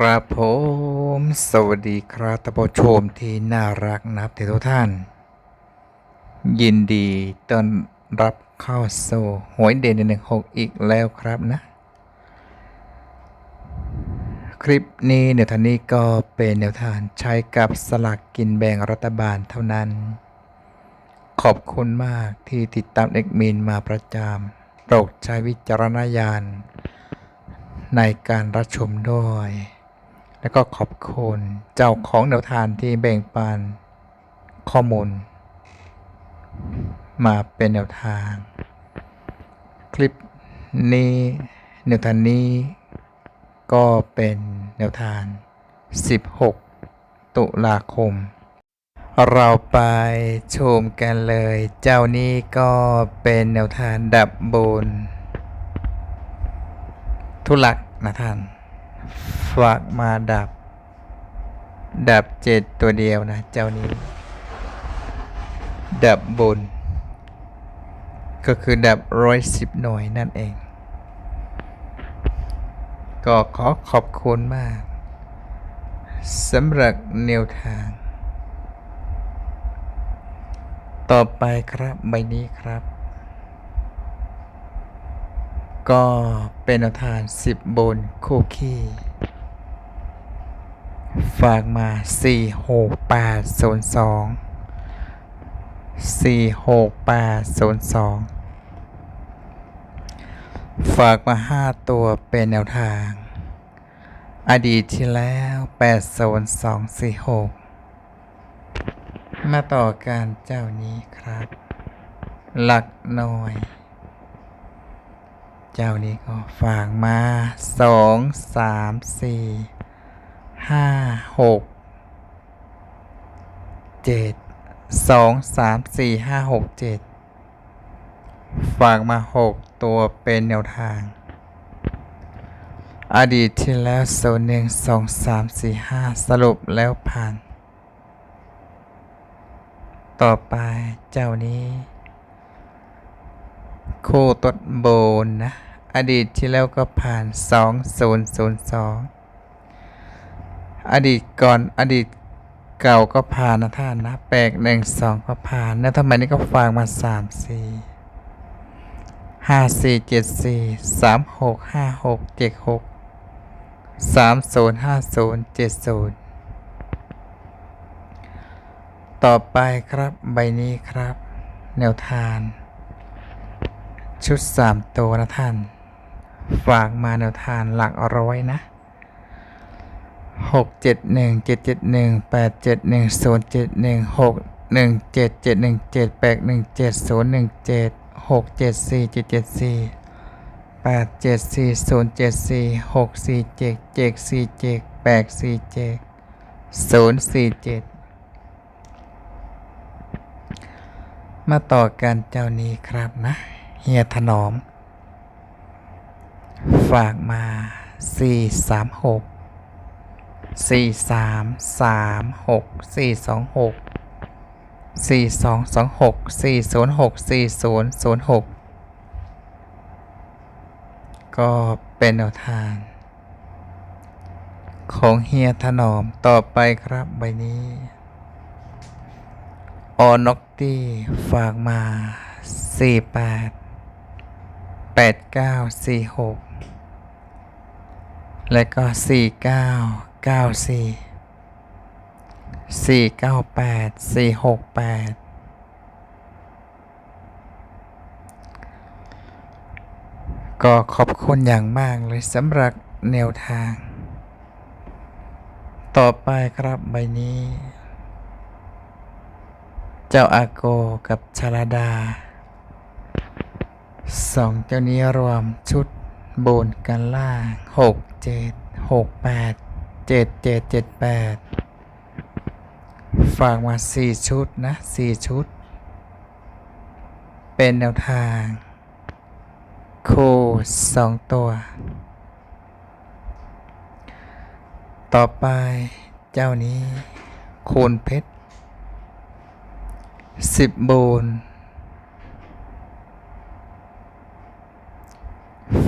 ครับผมสวัสดีครับท่านผู้ชมที่น่ารักนับถือทุกท่าน ยินดีต้อนรับเข้าสู่หวยเด่นหนึ่งหกอีกแล้วครับนะ คลิปนี้แนวทางนี้ก็เป็นแนวทางใช้กับสลากกินแบ่งรัฐบาลเท่านั้น ขอบคุณมากที่ติดตามเอกมินมาประจำโปรดใช้วิจารณญาณในการรับชมด้วย แล้วก็ขอบคุณเจ้าของแนวทางที่แบ่งปันข้อมูล มาเป็นแนวทาง คลิปนี้แนวทางนี้ก็เป็นแนวทาง 16 ตุลาคม เราไปชมกันเลย เจ้านี้ก็เป็นแนวทางดับบน ทุลักนะท่าน ฝากมาดับ ดับเจ็ดตัวเดียวนะ เจ้านี้ ดับบน ก็คือดับร้อยสิบหน่วยนั่นเอง ก็ขอขอบคุณมากสำหรับแนวทาง ต่อไปครับใบนี้ครับ ก็เป็นแนวทาง10บบนคู่คี้ ฝากมา 4 6 8 0 2 4 6 8 0 2 ฝากมา 5 ตัวเป็นแนวทาง อดีตที่แล้ว 8 0 2 4 6 มาต่อการเจ้านี้ครับ หลักหน่อยเจ้านี้ก็ฝากมาสองสามสี่ ห้าหกเจ็ดสองสามสี่ห้าหกเจ็ดฝากมาหกตัวเป็นแนวทาง อดีตที่แล้วโซนหนึ่งสองสามสี่ห้าสรุปแล้วผ่าน ต่อไปเจ้านี้ คู่ตดโบนนะ อดีตที่แล้วก็ผ่าน2002อง อดีตก่อนอดีตเก่าก็ผ่านนะท่านนะแปลกหนึ่งสองก็ผ่านแล้วทำไมนี่ก็ฟังมา3 4 5 4 7 4 3 6 5 6 7 6 3 0 5 0 7 0ต่อไปครับใบนี้ครับ แนวทางชุดสามตัวนะท่าน ฝากมาแนวทานหลักร้อยนะ หกเจ็ดหนึ่งเจ็ดเจ็ดหนึ่งแปดเจ็ดหนึ่งศูนย์เจ็ดหนึ่งหกหนึ่งเจ็ดเจ็ดหนึ่งเจ็ดแปดหนึ่งเจ็ดศูนย์หนึ่งเจ็ดหกเจ็ดสี่เจ็ดเจ็ด สี่แปดเจ็ดสี่สี่หกสี่เจ็ดเจ็ดสี่เจ็ดแปดสี่ศูนย์สี่เจ็ดมาต่อกันยถนอมฝากมา4 3 3 6 4 2 6 4 2 2 6 4 0 6 4 0 0 6ก็เป็นแนวทาง ของเฮียถนอมต่อไปครับใบนี้ออนอกตี้ฝากมา 48 89 46 แล้วก็ 49 94 498 468ก็ขอบคุณอย่างมากเลยสำหรับแนวทาง ต่อไปครับใบนี้ เจ้าอาโกกับชาลาดาสองเจ้านี้รวมชุดบนกันล่างหกเจ็ดหกแปด เจ็ดเจ็ดเจ็ดแปดฝากมาสี่ชุดนะสี่ชุด เป็นแนวทางคู่สองตัว ต่อไปเจ้านี้ โคูณเพชรสิบโบน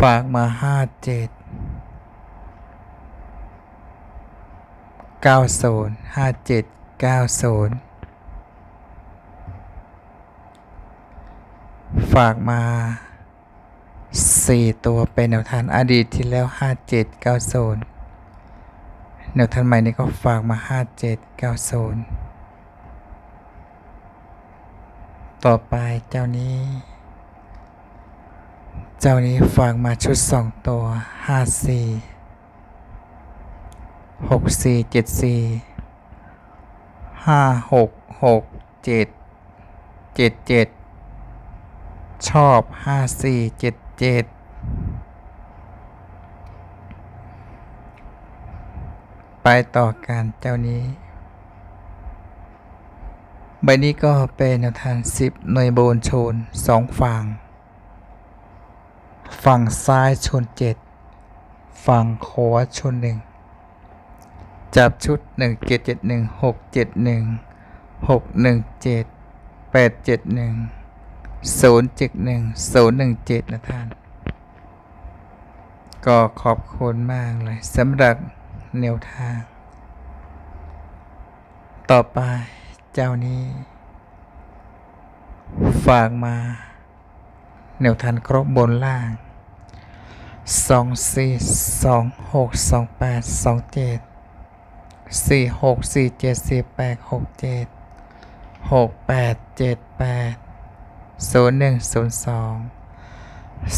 ฝากมาห้าเจ็ด เก้าศูนย์ห้าเจ็ดเก้าศูนย์ฝากมาสี่ตัวเป็นแนวทางอดีตที่แล้วห้าเจ็ดเก้าศูนย์แนวทางใหม่นี้ก็ฝากมาห้าเจ็ดเก้าศูนย์ต่อไปเจ้านี้ เจ้านี้ฝากมาชุดสองตัวห้าสี่ หกสี่เจ็ดสี่ห้าหกหกเจ็ดเจ็ดเจ็ดชอบห้าสี่เจ็ดเจ็ดไปต่อกันเจ้านี้ ใบนี้ก็เป็นแนวทางสิบหน่วยโบนชนสองฝั่ง ฝั่งซ้ายชนเจ็ดฝั่งขวาชนหนึ่ง จับชุดหนึ่งเจ็ดเจ็ดหนึ่งหกเจ็ดหนึ่งหกหนึ่งเจ็ดแปดเจ็ดหนึ่งศูนย์เจ็ดหนึ่งศูนย์หนึ่งเจ็ดนะท่าน ก็ขอบคุณมากเลยสำหรับแนวทาง ต่อไปเจ้านี้ ฝากมา แนวทางครบบนล่างสองสี่สองหกสองแปดสองเจ็ด สี่หกสี่เจ็ดสี่แปดหกเจ็ดหกแปดเจ็ดแปดศูนย์หนึ่งศูนย์สอง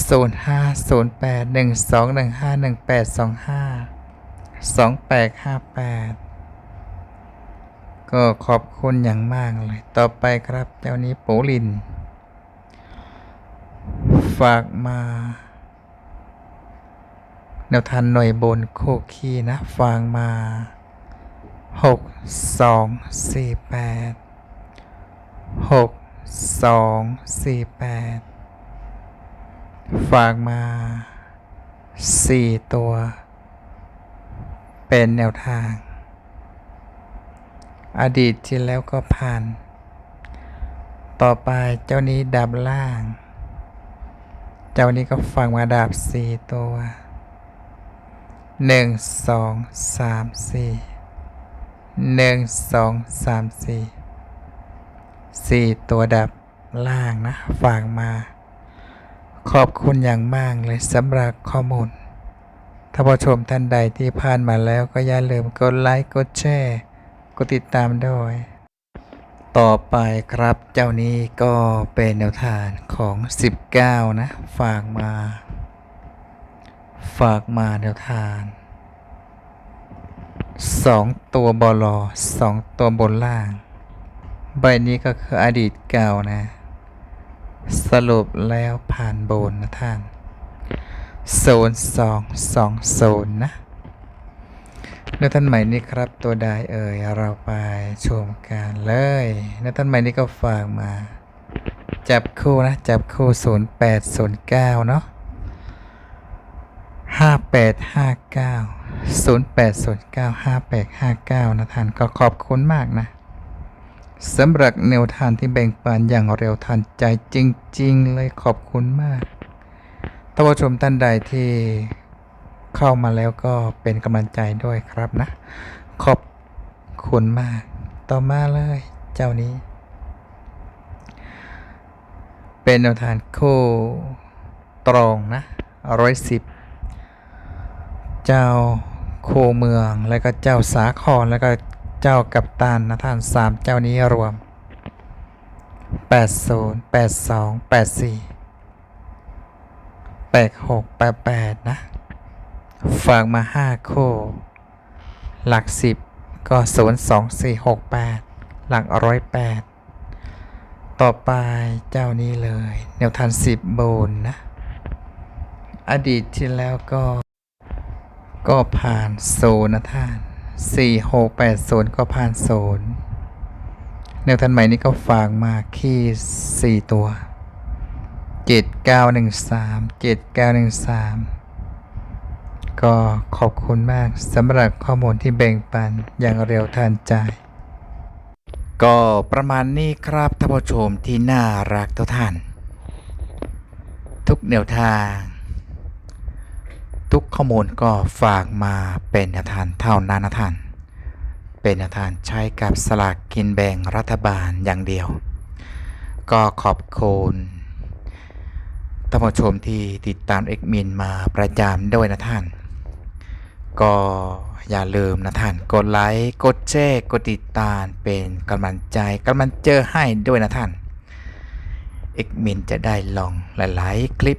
ศูนย์ห้าศูนย์แปดหนึ่งสองหนึ่งห้าหนึ่งแปดสองห้าสองแปดห้าแปดก็ขอบคุณอย่างมากเลย ต่อไปครับเจ้านี้ปูลิน ฝากมา แนวทันหน่วยบนโคคีนะ ฝากมา หกสองสี่แปดหกสองสี่แปดฝากมาสี่ตัว เป็นแนวทาง อดีตที่แล้วก็ผ่าน ต่อไปเจ้านี้ดับล่าง เจ้านี้ก็ฟังมาดาบสี่ตัวหนึ่งสองสามสี่ หนึ่งสองสามสี่สี่ตัวดับล่างนะฝากมา ขอบคุณอย่างมากเลยสำหรับข้อมูล ถ้าผู้ชมท่านใดที่ผ่านมาแล้วก็อย่าลืมกดไลค์กดแชร์กดติดตามด้วย ต่อไปครับเจ้านี้ก็เป็นแนวทางของ 19 นะ ฝากมา ฝากมาแนวทาง สองตัวบอลอสองตัวบนล่าง ใบนี้ก็คืออดีตเก่านะ สรุปแล้วผ่านโบนนะท่านโซนสองสองโซนนะแล้วท่านใหม่นี่ครับตัวใดเอ่ยเราไปชมกันเลยแล้วท่านใหม่นี่ก็ฝากมา จับคู่นะ จับคู่ 0 8 0 9 เนาะ5 0 8 0 9 5 8 5 9 นะท่านก็ขอบคุณมากนะสำหรับแนวทางที่แบ่งปันอย่างเร็วทันใจจริง ๆ เลยขอบคุณมากท่านผู้ชมท่านใดที่เข้ามาแล้วก็เป็นกำลังใจด้วยครับนะ ขอบคุณมาก ต่อมาเลย เจ้านี้ เป็นแนวทางคู่ตรองนะร้อยสิบเจ้า โคเมือง แล้วก็เจ้าสาคร แล้วก็เจ้ากัปตันนะท่านสามเจ้านี้รวม 80 82 84 86 88 นะ ฝากมา5โคหลัก 10 ก็ 0 2 4 6 8 หลัก 108 ต่อไปเจ้านี้เลย แนวทัน10 โบนนะ อดีตที่แล้วก็ ก็ผ่านโซนนะท่าน4 6 8 0ก็ผ่านโซนแนวทันใหม่นี้ก็ฝากมาคีสี่ตัว7913 7913ก็ขอบคุณมากสำหรับข้อมูลที่แบ่งปันอย่างเร็วทันใจ ก็ประมาณนี้ครับท่านผู้ชมที่น่ารักทุกท่าน ทุกแนวทาง ทุกข้อมูลก็ฝากมาเป็นแนวทางเท่านั้นนะท่าน เป็นแนวทางใช้กับสลากกินแบ่งรัฐบาลอย่างเดียว ก็ขอบคุณท่านผู้ชมที่ติดตามเอกมินมาประจำด้วยนะท่าน ก็อย่าลืมนะท่าน กดไลค์ กดแชร์ กดติดตามเป็นกำลังใจกำลังเจอให้ด้วยนะท่านเอกมินจะได้ลองหลาย ๆ คลิป